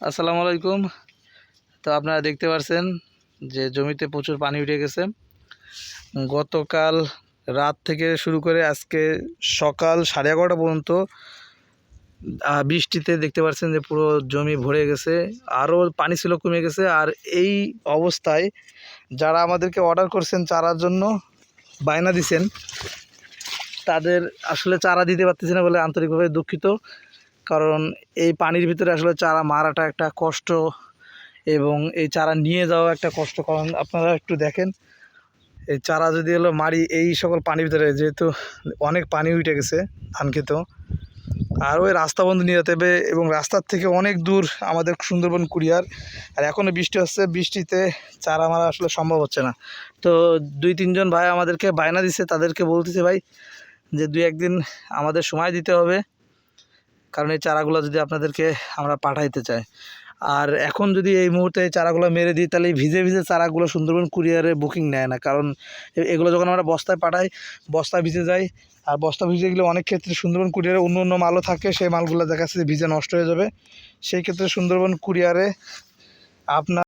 আসসালামু আলাইকুম। তো আপনারা দেখতে পাচ্ছেন যে জমিতে প্রচুর পানি উঠে গেছে। গতকাল রাত থেকে শুরু করে আজকে সকাল সাড়ে এগারোটা পর্যন্ত বৃষ্টিতে দেখতে পাচ্ছেন যে পুরো জমি ভরে গেছে। আরও পানি ছিল, কমে গেছে। আর এই অবস্থায় যারা আমাদেরকে অর্ডার করছেন চারার জন্য, বায়না দিছেন, তাদের আসলে চারা দিতে পারতেছি না বলে আন্তরিকভাবে দুঃখিত। কারণ এই পানির ভিতরে আসলে চারা মারাটা একটা কষ্ট এবং এই চারা নিয়ে যাওয়া একটা কষ্ট। কারণ আপনারা একটু দেখেন, এই চারা যদি হলো মারি, এই সকল পানির ভিতরে যেহেতু অনেক পানি উঠে গেছে ধান আর ওই রাস্তা বন্ধ নিয়ে যেতে হবে এবং রাস্তার থেকে অনেক দূর আমাদের সুন্দরবন কুরিয়ার, আর এখনও বৃষ্টি হচ্ছে, বৃষ্টিতে চারা মারা আসলে সম্ভব হচ্ছে না। তো দুই, তিনজন ভাই আমাদেরকে বায়না দিচ্ছে তাদেরকে বলতেছে ভাই যে দুই, একদিন আমাদের সময় দিতে হবে। কারণ এই চারাগুলো যদি আপনাদেরকে আমরা পাঠাইতে চাই। আর এখন যদি এই মুহূর্তে এই চারাগুলো মেরে দিই, তাহলে ভিজে ভিজে চারাগুলো সুন্দরবন কুরিয়ারে বুকিং নেয় না। কারণ এগুলো যখন আমরা বস্তায় পাঠাই, বস্তা ভিজে যায়, আর বস্তা ভিজে গেলে অনেক ক্ষেত্রে সুন্দরবন কুরিয়ারে অন্য অন্য মালও থাকে, সেই মালগুলো দেখা যাচ্ছে ভিজে নষ্ট হয়ে যাবে। সেই ক্ষেত্রে সুন্দরবন কুরিয়ারে আপনার